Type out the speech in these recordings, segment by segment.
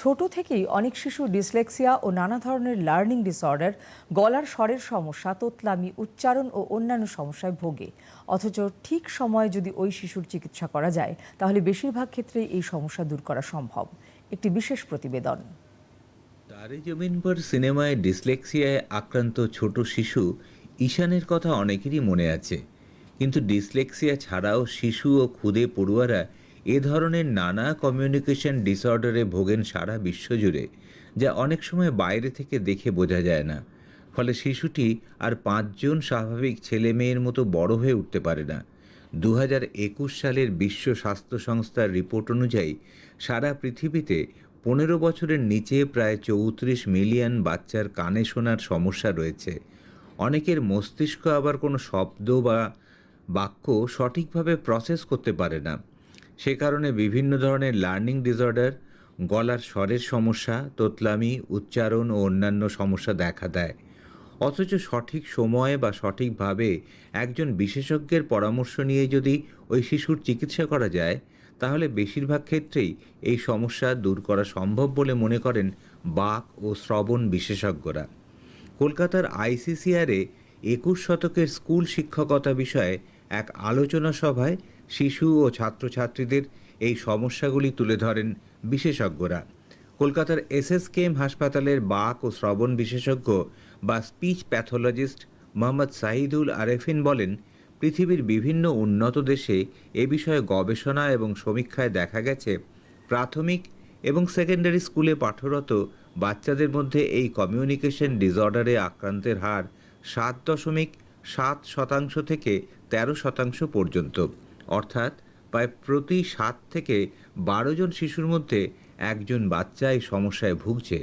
ছোট থেকেই অনেক শিশু ডিসলেক্সিয়া ও নানা ধরনের লার্নিং ডিসঅর্ডার গলার স্বরের সমস্যা, তোতলামি, উচ্চারণ ও অন্যান্য সমস্যায় ভোগে। অথচ ঠিক সময়ে যদি ওই শিশুর চিকিৎসা করা যায়, তাহলে বেশিরভাগ ক্ষেত্রেই এই সমস্যা দূর করা সম্ভব। একটি বিশেষ প্রতিবেদন। তারে জমিন পর সিনেমায় ডিসলেক্সিয়ায় আক্রান্ত ছোট শিশু ঈশানের কথা অনেকেরই মনে আছে। কিন্তু ডিসলেক্সিয়া ছাড়াও শিশু ও ক্ষুদে পড়ুয়ারা এ ধরনের নানা কমিউনিকেশন ডিসঅর্ডারে ভোগেন সারা বিশ্বজুড়ে, যা অনেক সময় বাইরে থেকে দেখে বোঝা যায় না। ফলে শিশুটি আর পাঁচজন স্বাভাবিক ছেলে মেয়ের মতো বড় হয়ে উঠতে পারে না। দু হাজার একুশ সালের বিশ্ব স্বাস্থ্য সংস্থার রিপোর্ট অনুযায়ী, সারা পৃথিবীতে পনেরো বছরের নিচে প্রায় চৌত্রিশ মিলিয়ন বাচ্চার কানে শোনার সমস্যা রয়েছে। অনেকের মস্তিষ্ক আবার কোনো শব্দ বা বাক্য সঠিকভাবে প্রসেস করতে পারে না। সে কারণে বিভিন্ন ধরনের লার্নিং ডিসঅর্ডার গলার স্বরের সমস্যা, তোতলামি, উচ্চারণ ও অন্যান্য সমস্যা দেখা দেয়। অথচ সঠিক সময়ে বা সঠিকভাবে একজন বিশেষজ্ঞের পরামর্শ নিয়ে যদি ওই শিশুর চিকিৎসা করা যায়, তাহলে বেশিরভাগ ক্ষেত্রেই এই সমস্যা দূর করা সম্ভব বলে মনে করেন বাক ও শ্রবণ বিশেষজ্ঞরা। কলকাতার আইসিসিআরে একুশ শতকের স্কুল শিক্ষকতা বিষয়ে এক আলোচনা সভায় শিশু ও ছাত্রছাত্রীদের এই সমস্যাগুলি তুলে ধরেন বিশেষজ্ঞরা। কলকাতার এসএসকেএম হাসপাতালের বাক ও শ্রবণ বিশেষজ্ঞ বা স্পিচ প্যাথোলজিস্ট মোহাম্মদ সাহিদুল আরেফিন বলেন, পৃথিবীর বিভিন্ন উন্নত দেশে এ বিষয়ে গবেষণা এবং সমীক্ষায় দেখা গেছে, প্রাথমিক এবং সেকেন্ডারি স্কুলে পাঠরত বাচ্চাদের মধ্যে এই কমিউনিকেশন ডিসঅর্ডারে আক্রান্তের হার সাত দশমিক সাত শতাংশ থেকে তেরো শতাংশ পর্যন্ত। অর্থাৎ প্রায় প্রতি সাত থেকে বারো জন শিশুর মধ্যে একজন বাচ্চা এই সমস্যায় ভুগছে।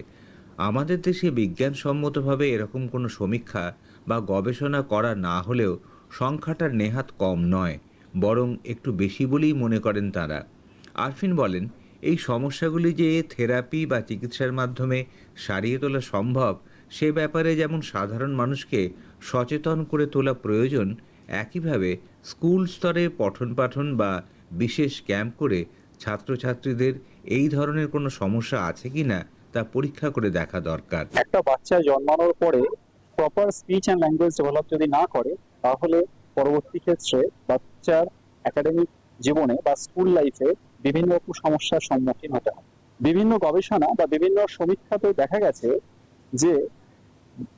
আমাদের দেশে বিজ্ঞানসম্মতভাবে এরকম কোনো সমীক্ষা বা গবেষণা করা না হলেও সংখ্যাটা নেহাত কম নয়, বরং একটু বেশি বলেই মনে করেন তারা। আরফিন বলেন, এই সমস্যাগুলি যে থেরাপি বা চিকিৎসার মাধ্যমে সারিয়ে তোলা সম্ভব, সে ব্যাপারে যেমন সাধারণ মানুষকে সচেতন করে তোলা প্রয়োজন একইভাবে স্কুল স্তরে পঠন পাঠন বা বিশেষ ক্যাম্প করে ছাত্রছাত্রীদের এই ধরনের কোনো সমস্যা আছে কি না তা পরীক্ষা করে দেখা দরকার। একটা বাচ্চা জন্মানোর পরে proper speech and language develop যদি না করে, তাহলে পরবর্তী ক্ষেত্রে বাচ্চার একাডেমিক জীবনে বা স্কুল লাইফে বিভিন্ন রকম সমস্যার সম্মুখীন হতে হয়। বিভিন্ন গবেষণা বা বিভিন্ন সমীক্ষাতে দেখা গেছে যে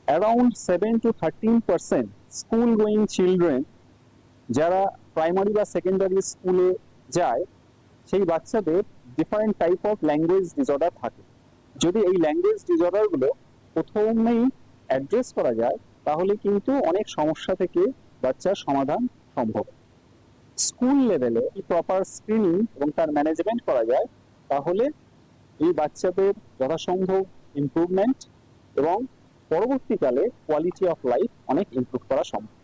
around seven to thirteen percent school going children যারা প্রাইমারি বা সেকেন্ডারি স্কুলে যায়, সেই বাচ্চাদের different type of language disorder থাকে। যদি এই ল্যাঙ্গুয়েজ ডিসঅর্ডারগুলো প্রথমেই অ্যাড্রেস করা যায়, তাহলে কিন্তু অনেক সমস্যা থেকে বাচ্চার সমাধান সম্ভব। স্কুল লেভেলে প্রপার স্ক্রিনিং এবং তার ম্যানেজমেন্ট করা যায়, তাহলে এই বাচ্চাদের যথাসম্ভব ইমপ্রুভমেন্ট এবং পরবর্তীকালে কোয়ালিটি অফ লাইফ অনেক ইম্প্রুভ করা সম্ভব।